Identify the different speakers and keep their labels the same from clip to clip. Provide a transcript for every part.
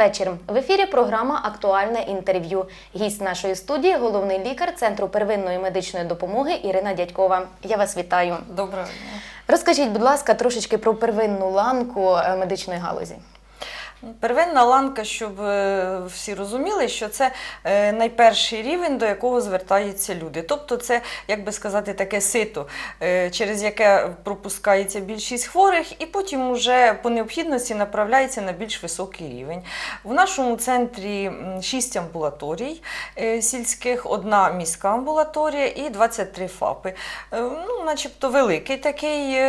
Speaker 1: вечір. В ефірі програма Актуальне інтерв'ю. Гість нашої студії головний лікар Центру первинної медичної допомоги Ірина Дядькова. Я вас вітаю.
Speaker 2: Доброго дня.
Speaker 1: Розкажіть, будь ласка, трошечки про первинну ланку е, медичної галузі.
Speaker 2: Первинна ланка, щоб е, всі розуміли, що це е, найперший рівень, до якого звертаються люди. Тобто, це, як би сказати, таке сито, е, через яке пропускається більшість хворих, і потім уже по необхідності направляється на більш високий рівень. В нашому центрі 6 амбулаторій сільських, одна міська амбулаторія і 23 ФАПи. Ну, начебто великий такий,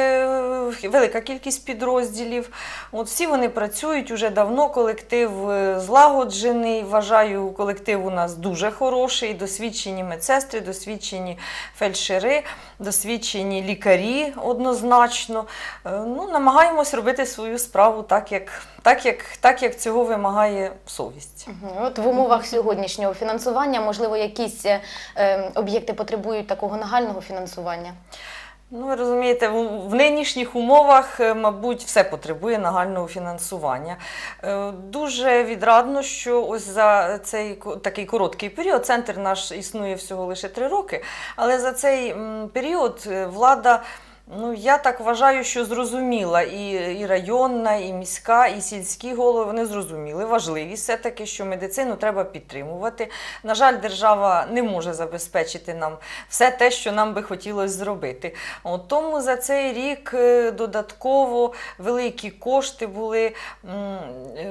Speaker 2: велика кількість підрозділів. От всі вони працюють уже давно. Колектив е, злагоджений. Вважаю, колектив у нас дуже хороший. Досвідчені медсестри, досвідчені фельдшери, досвідчені лікарі однозначно. Е, Ну, намагаємось робити свою справу так, як, так, як, так, як цього вимагає совість.
Speaker 1: От в умовах сьогоднішнього фінансування, можливо, якісь е, е, об'єкти потребують такого нагального фінансування.
Speaker 2: Ну, ви розумієте, в, нинішніх умовах, е, мабуть, все потребує нагального фінансування. Е, Дуже відрадно, що ось за цей такий короткий період центр наш існує всього лише три роки, але за цей період е, влада. Ну, я так вважаю, що зрозуміла і, і районна, і міська, і сільські голови вони зрозуміли важливість все-таки, що медицину треба підтримувати. На жаль, держава не може забезпечити нам все те, що нам би хотілося зробити. От тому за цей рік е, додатково великі кошти були, е,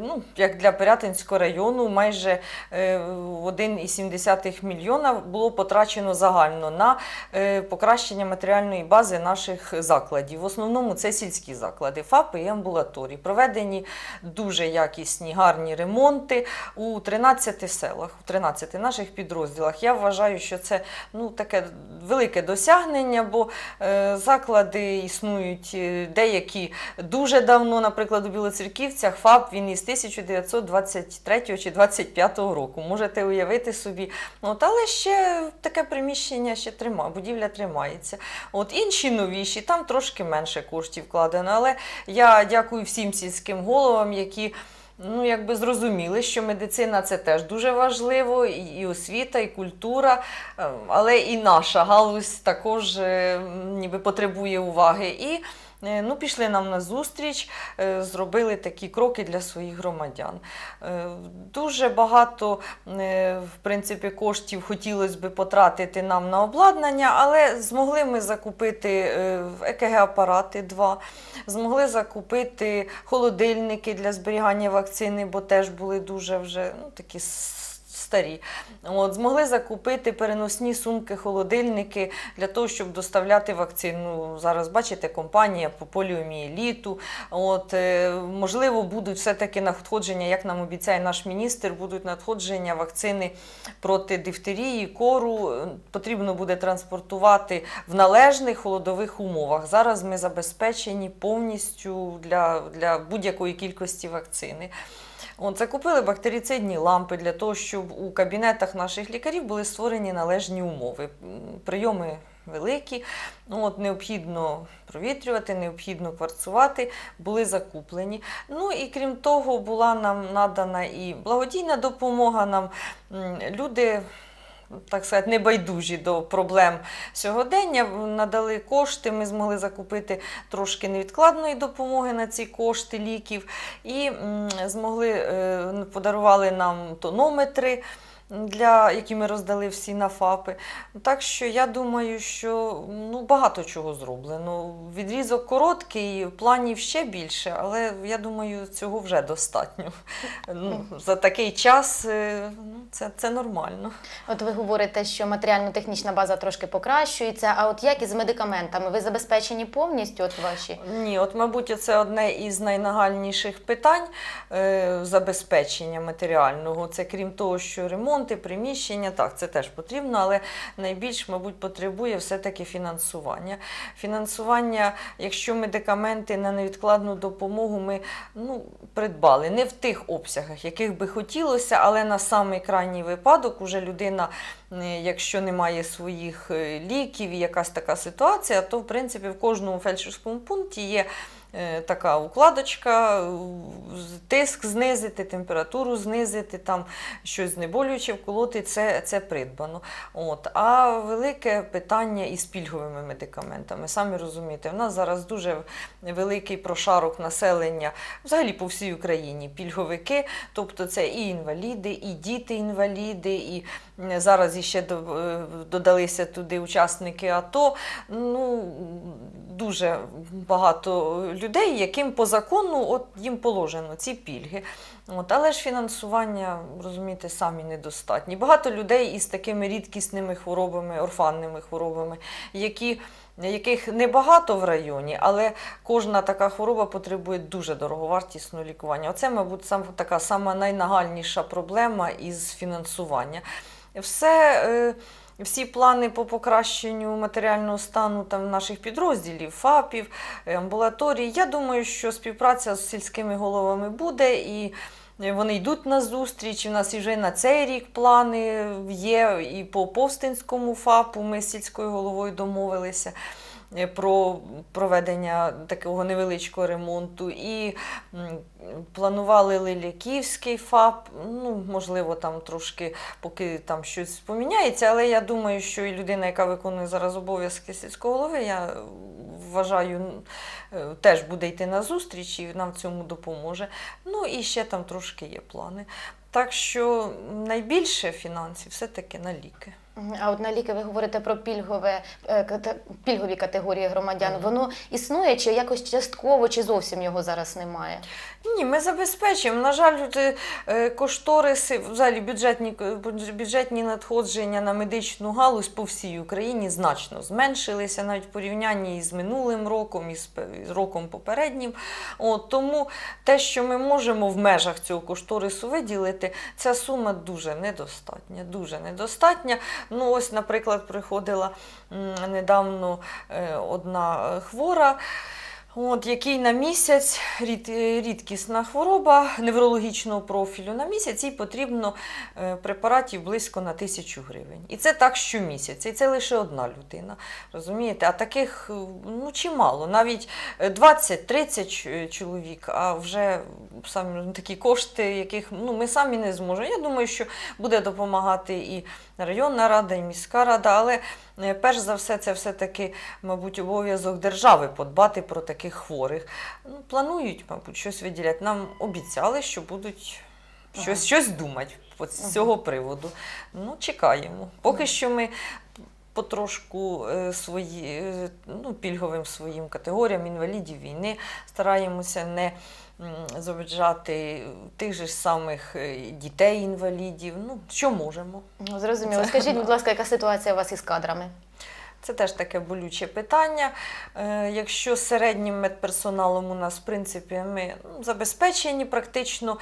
Speaker 2: ну, як для Пирятинського району, майже е, 1,7 мільйона було потрачено загально на е, покращення матеріальної бази наших закладів. В основному це сільські заклади, ФАПи і амбулаторії. Проведені дуже якісні, гарні ремонти у 13 селах, у 13 наших підрозділах. Я вважаю, що це ну, таке велике досягнення, бо е, заклади існують е, деякі дуже давно, наприклад, у Білоцерківцях ФАП він із 1923 чи 25 року. Можете уявити собі. От, але ще таке приміщення ще тримає, будівля тримається. От інші новіші, там трошки менше коштів вкладено. Але я дякую всім сільським головам, які. Ну, якби зрозуміли, що медицина це теж дуже важливо, і, освіта, і культура, е, але і наша галузь також е, ніби потребує уваги. І ну, пішли нам на зустріч, е, зробили такі кроки для своїх громадян. Е, Дуже багато е, в принципі, коштів хотілося б потратити нам на обладнання, але змогли ми закупити ЕКГ-апарати два, змогли закупити холодильники для зберігання вакцини, бо теж були дуже вже ну, такі старі. От, змогли закупити переносні сумки, холодильники для того, щоб доставляти вакцину. Зараз бачите, компанія по поліомієліту. От, е, можливо, будуть все-таки надходження, як нам обіцяє наш міністр, будуть надходження вакцини проти дифтерії, кору. Потрібно буде транспортувати в належних холодових умовах. Зараз ми забезпечені повністю для, для будь-якої кількості вакцини. От, закупили бактерицидні лампи для того, щоб у кабінетах наших лікарів були створені належні умови. Прийоми великі, ну, от, необхідно провітрювати, необхідно кварцувати, були закуплені. Ну і крім того, була нам надана і благодійна допомога. Нам люди. Так сказати, небайдужі до проблем сьогодення. Надали кошти, ми змогли закупити трошки невідкладної допомоги на ці кошти ліків і змогли е, подарували нам тонометри. Для які ми роздали всі на ФАПи. Так що я думаю, що ну, багато чого зроблено. Відрізок короткий, планів ще більше, але я думаю, цього вже достатньо. Ну, за такий час е, ну, це, це нормально.
Speaker 1: От ви говорите, що матеріально-технічна база трошки покращується. А от як із медикаментами? Ви забезпечені повністю? От ваші?
Speaker 2: Ні, от, мабуть, це одне із найнагальніших питань е, забезпечення матеріального. Це крім того, що ремонти, приміщення, так, це теж потрібно, але найбільш, мабуть, потребує все-таки фінансування. Фінансування, якщо медикаменти на невідкладну допомогу ми ну, придбали не в тих обсягах, яких би хотілося, але на самий крайній випадок уже людина, е, якщо немає своїх е, ліків і якась така ситуація, то в принципі в кожному фельдшерському пункті є така укладочка, е, тиск знизити, температуру знизити, там щось знеболююче вколоти, це, це придбано. От. А велике питання із пільговими медикаментами. Самі розумієте, в нас зараз дуже великий прошарок населення взагалі по всій Україні. Пільговики, тобто це і інваліди, і діти-інваліди, і зараз іще е, додалися туди учасники АТО. Ну, дуже багато людей, яким по закону от їм положено ці пільги. От, але ж фінансування, розумієте, самі недостатні. Багато людей із такими рідкісними хворобами, орфанними хворобами, які, яких небагато в районі, але кожна така хвороба потребує дуже дороговартісного лікування. Оце, мабуть, сам, така сама найнагальніша проблема із фінансування. Все. Е, всі плани по покращенню матеріального стану там наших підрозділів, ФАПів, е, амбулаторій. Я думаю, що співпраця з сільськими головами буде і. Вони йдуть на зустріч. У нас і вже на цей рік плани є. І по Повстинському ФАПу ми з сільською головою домовилися е, про проведення такого невеличкого ремонту. І планували Лиляківський ФАП. Ну, можливо, там трошки поки там щось поміняється, але я думаю, що і людина, яка виконує зараз обов'язки сільського голови, я вважаю, е, теж буде йти на зустріч і нам в цьому допоможе. Ну і ще там трошки є плани. Так що найбільше фінансів все-таки на ліки.
Speaker 1: А от на ліки ви говорите про пільгове, е, пільгові категорії громадян. Воно існує чи якось частково, чи зовсім його зараз немає?
Speaker 2: Ні, ми забезпечуємо. На жаль, е, е, кошториси, взагалі бюджетні, бюджетні надходження на медичну галузь по всій Україні значно зменшилися, навіть в порівнянні із минулим роком, пе- із роком попереднім. От, тому те, що ми можемо в межах цього кошторису виділити, ця сума дуже недостатня. Дуже недостатня. Ну, ось, наприклад, приходила недавно е, одна е, хвора. От, який на місяць рід, е, рідкісна хвороба неврологічного профілю. На місяць їй потрібно е, препаратів близько на тисячу гривень. І це так щомісяця. І це лише одна людина. Розумієте? А таких е, ну, чимало. Навіть е, 20-30 чоловік, а вже самі такі кошти, яких ну, ми самі не зможемо. Я думаю, що буде допомагати і районна рада, і міська рада, але перш за все, це все-таки, мабуть, обов'язок держави подбати про таких хворих. Ну, планують, мабуть, щось виділяти. Нам обіцяли, що будуть щось,
Speaker 1: Ага.
Speaker 2: щось думати з
Speaker 1: Ага.
Speaker 2: цього приводу. Ну, чекаємо. Поки що ми. Потрошку е, свої, е, ну, пільговим своїм категоріям інвалідів війни стараємося не заведжати тих же самих е, дітей-інвалідів. Ну, що можемо.
Speaker 1: Ну, Зрозуміло.
Speaker 2: Це-
Speaker 1: Скажіть, будь ласка, яка ситуація у вас із кадрами?
Speaker 2: Це теж таке болюче питання. Якщо середнім медперсоналом у нас, в принципі, ми ну, забезпечені практично.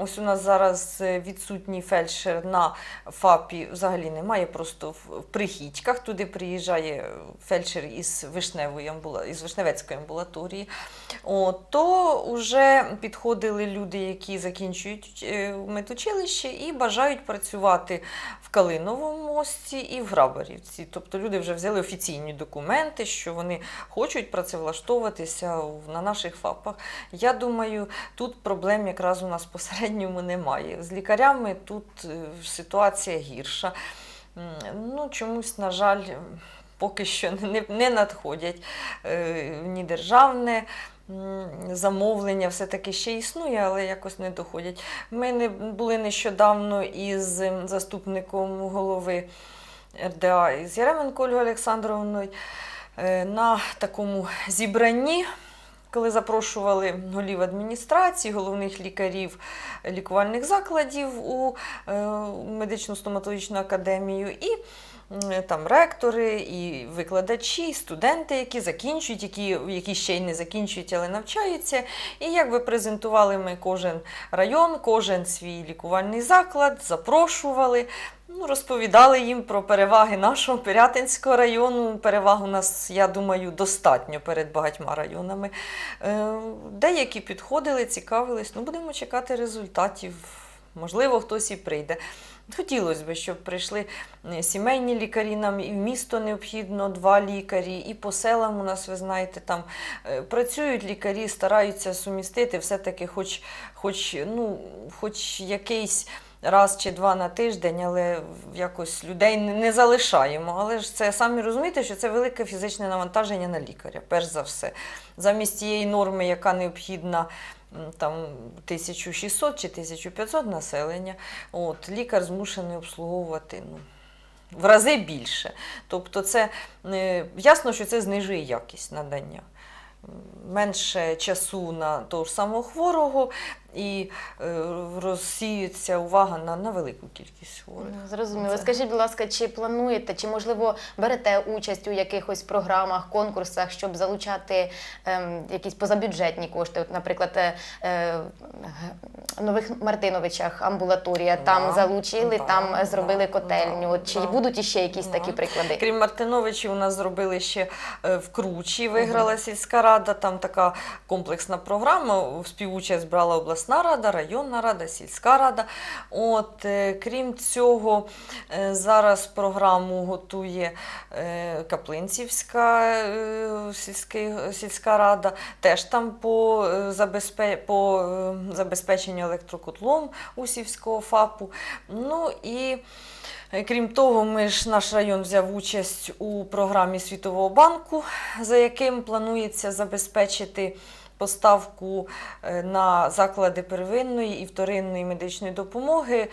Speaker 2: Ось у нас зараз е, відсутній фельдшер на ФАПі взагалі немає, просто в прихідьках. Туди приїжджає фельдшер із Вишневої амбула... із Вишневецької амбулаторії. О, то вже підходили люди, які закінчують е, медучилище і бажають працювати в Калиновому мості і в Грабарівці. Тобто люди вже взяли офіційні документи, що вони хочуть працевлаштовуватися на наших ФАПах. Я думаю, тут проблем якраз у нас посередньому немає. З лікарями тут е, ситуація гірша. Ну, чомусь, на жаль, поки що не, не надходять е, ні державне. Замовлення все-таки ще існує, але якось не доходять. Ми не були нещодавно із заступником голови РДА із Яременко Ольгою Олександровною е, на такому зібранні, коли запрошували голів адміністрації, головних лікарів лікувальних закладів у е, медичну стоматологічну академію. І там ректори, і викладачі, і студенти, які закінчують, які, які ще й не закінчують, але навчаються. І якби презентували ми кожен район, кожен свій лікувальний заклад, запрошували. Ну, розповідали їм про переваги нашого Пирятинського району. Переваг у нас, я думаю, достатньо перед багатьма районами. Е, Деякі підходили, цікавились. Ну, будемо чекати результатів. Можливо, хтось і прийде. Хотілося б, щоб прийшли е, сімейні лікарі, нам і в місто необхідно два лікарі, і по селам у нас, ви знаєте, там е, працюють лікарі, стараються сумістити все-таки хоч, хоч, ну, хоч якийсь раз чи два на тиждень, але якось людей не, залишаємо. Але ж це самі розумієте, що це велике фізичне навантаження на лікаря, перш за все. Замість тієї норми, яка необхідна там 1600 чи 1500 населення, от, лікар змушений обслуговувати ну, в рази більше. Тобто, це е, ясно, що це знижує якість надання. Менше часу на того ж самого хворого і е, розсіюється увага на, на велику кількість хворих.
Speaker 1: Ну, Зрозуміло.
Speaker 2: Це-
Speaker 1: Скажіть, будь ласка, чи плануєте, чи можливо берете участь у якихось програмах, конкурсах, щоб залучати ем, якісь позабюджетні кошти? От, наприклад, е, е, нових Мартиновичах амбулаторія там залучили,
Speaker 2: да,
Speaker 1: там
Speaker 2: да,
Speaker 1: зробили котельню.
Speaker 2: да,
Speaker 1: Чи
Speaker 2: да.
Speaker 1: будуть іще якісь
Speaker 2: Да.
Speaker 1: такі приклади?
Speaker 2: Крім Мартиновичів, у нас зробили ще е, в Кручі, виграла сільська рада. Там така комплексна програма. В співучасть брала обласна рада, районна рада, сільська рада. От, е, крім цього, е, зараз програму готує Каплинцівська сільська рада. Теж там по, по забезпеченню електрокотлом Усівського ФАПу. Ну і Е, Крім того, ми ж наш район взяв участь у програмі Світового банку, за яким планується забезпечити поставку е, на заклади первинної і вторинної медичної допомоги.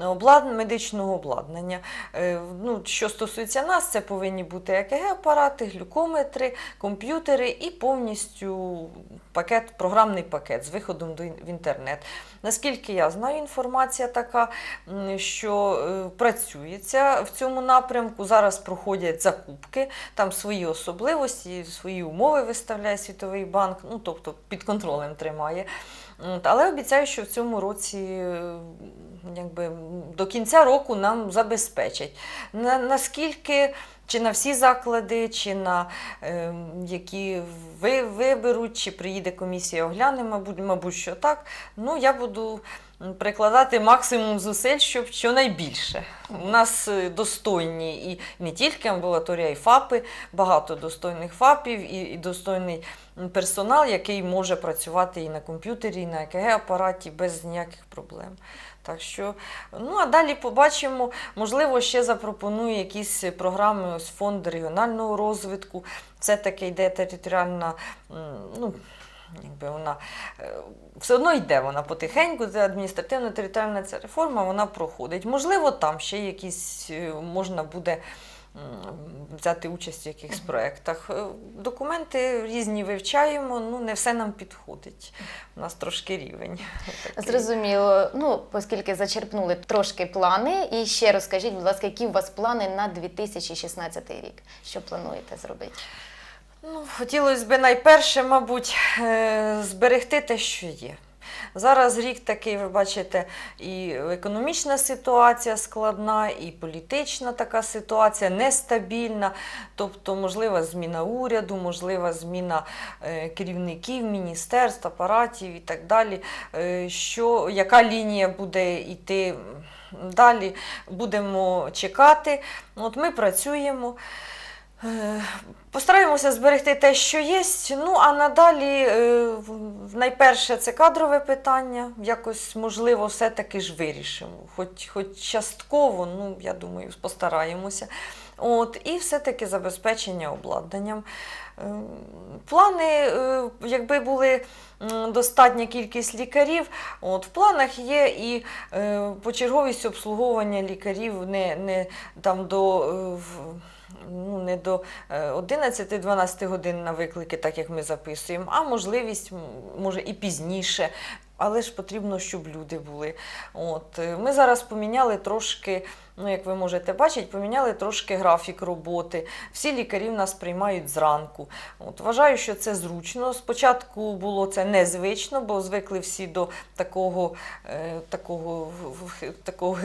Speaker 2: Облад... медичного обладнання. Е, Ну, що стосується нас, це повинні бути ЕКГ-апарати, глюкометри, комп'ютери і повністю пакет, програмний пакет з виходом в інтернет. Наскільки я знаю, інформація така, що е, працюється в цьому напрямку. Зараз проходять закупки, там свої особливості, свої умови виставляє Світовий банк, ну тобто під контролем тримає. Але обіцяю, що в цьому році е, якби, до кінця року нам забезпечать. На, наскільки чи на всі заклади, чи на е, які ви виберуть, чи приїде комісія огляне, мабуть, мабуть, що так. Ну, я буду прикладати максимум зусиль, щоб щонайбільше. У нас е, достойні і не тільки амбулаторія, і ФАПи, багато достойних ФАПів і, і достойний персонал, який може працювати і на комп'ютері, і на ЕКГ-апараті без ніяких проблем. Так що, ну а далі побачимо, можливо, ще запропоную якісь програми, ось фонд регіонального розвитку. Це таки йде територіальна, ну, якби вона е, все одно йде вона потихеньку, це адміністративно-територіальна ця реформа, вона проходить. Можливо, там ще якісь е, можна буде взяти участь в якихось проєктах. Е, Документи різні вивчаємо, ну не все нам підходить. У нас трошки рівень.
Speaker 1: Зрозуміло. Ну, оскільки зачерпнули трошки плани, і ще розкажіть, будь ласка, які у вас плани на 2016 рік? Що плануєте зробити?
Speaker 2: Ну, хотілося б найперше, мабуть, е, зберегти те, що є. Зараз рік такий, ви бачите, і економічна ситуація складна, і політична така ситуація нестабільна. Тобто, можлива зміна уряду, можлива зміна е, керівників, міністерств, апаратів і так далі. Е, Що, яка лінія буде йти далі, будемо чекати. От ми працюємо. Постараємося зберегти те, що є. Ну а надалі, е, найперше, це кадрове питання. Якось, можливо, все-таки ж вирішимо. Хоч, хоч частково, ну я думаю, постараємося. От, і все-таки забезпечення обладнанням. Плани, е, якби були достатня кількість лікарів, от, в планах є і е, почерговість обслуговування лікарів не, не там до. е, Ну, не до е, 11-12 годин на виклики, так як ми записуємо, а можливість, може, і пізніше. Але ж потрібно, щоб люди були. От. Ми зараз поміняли трошки ну, як ви можете бачити, поміняли трошки графік роботи. Всі лікарі в нас приймають зранку. От, вважаю, що це зручно. Спочатку було це незвично, бо звикли всі до такого, е, такого, такого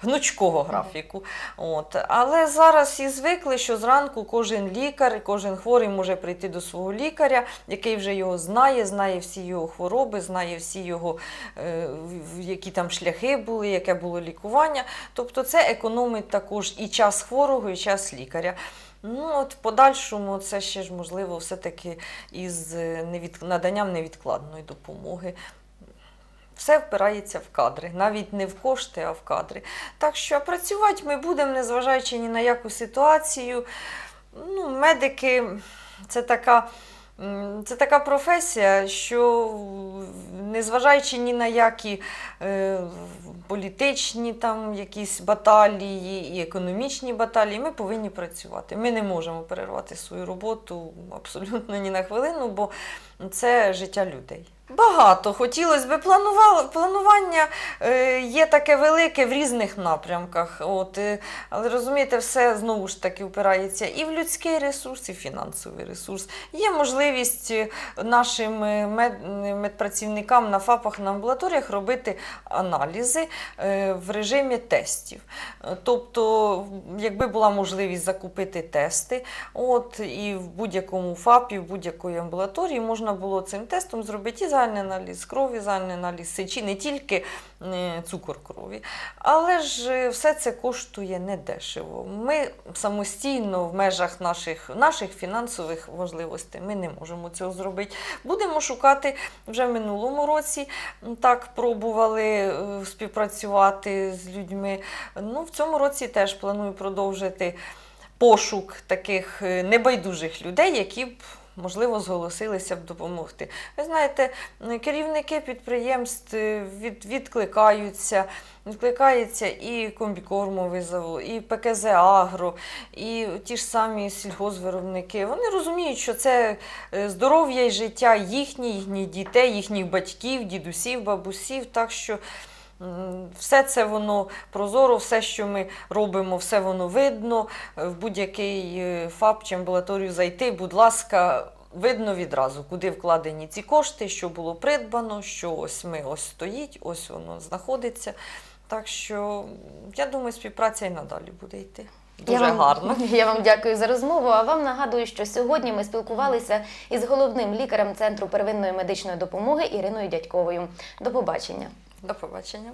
Speaker 2: гнучкого графіку. От. Але зараз всі звикли, що зранку кожен лікар, кожен хворий може прийти до свого лікаря, який вже його знає, знає всі його хвороби, знає всі його, е, які там шляхи були, яке було лікування. Тобто це економить також і час хворого, і час лікаря. Ну, от в подальшому це ще ж можливо все-таки із е, невід... наданням невідкладної допомоги. Все впирається в кадри, навіть не в кошти, а в кадри. Так що працювати ми будемо, незважаючи ні на яку ситуацію. Ну, медики це така. Це така професія, що незважаючи ні на які е, політичні там якісь баталії і економічні баталії, ми повинні працювати. Ми не можемо перервати свою роботу абсолютно ні на хвилину, бо це життя людей. Багато хотілося б планували, планування е, є таке велике в різних напрямках. От, е, але розумієте, все знову ж таки впирається і в людський ресурс, і в фінансовий ресурс. Є можливість е, нашим мед, медпрацівникам на ФАПах на амбулаторіях робити аналізи в режимі тестів. Тобто, якби була можливість закупити тести, от, і в будь-якому ФАПі, в будь-якої амбулаторії можна було цим тестом зробити і загальний аналіз крові, загальний аналіз сечі, не тільки е, цукор крові. Але ж е, все це коштує недешево. Ми самостійно в межах наших, наших фінансових можливостей ми не можемо цього зробити. Будемо шукати вже в минулому році. Так пробували е, співпрацювати з людьми. Ну, в цьому році теж планую продовжити пошук таких небайдужих людей, які б. Можливо, зголосилися б допомогти. Ви знаєте, керівники підприємств е, від, відкликаються, відкликається і комбікормовий завод, і ПКЗ Агро, і ті ж самі сільгоспвиробники. Вони розуміють, що це е, здоров'я і життя їхнє, їхніх дітей, їхніх батьків, дідусів, бабусів. Так що все це воно прозоро, все, що ми робимо, все воно видно. Е, В будь-який е, ФАП чи амбулаторію зайти, будь ласка. Видно відразу, куди вкладені ці кошти, що було придбано, що ось ми ось стоїть, ось воно знаходиться. Так що я думаю, співпраця і надалі буде йти. Дуже
Speaker 1: я вам,
Speaker 2: гарно.
Speaker 1: Я вам дякую за розмову. А вам нагадую, що сьогодні ми спілкувалися із головним лікарем Центру первинної медичної допомоги Іриною Дядьковою. До побачення.
Speaker 2: До побачення.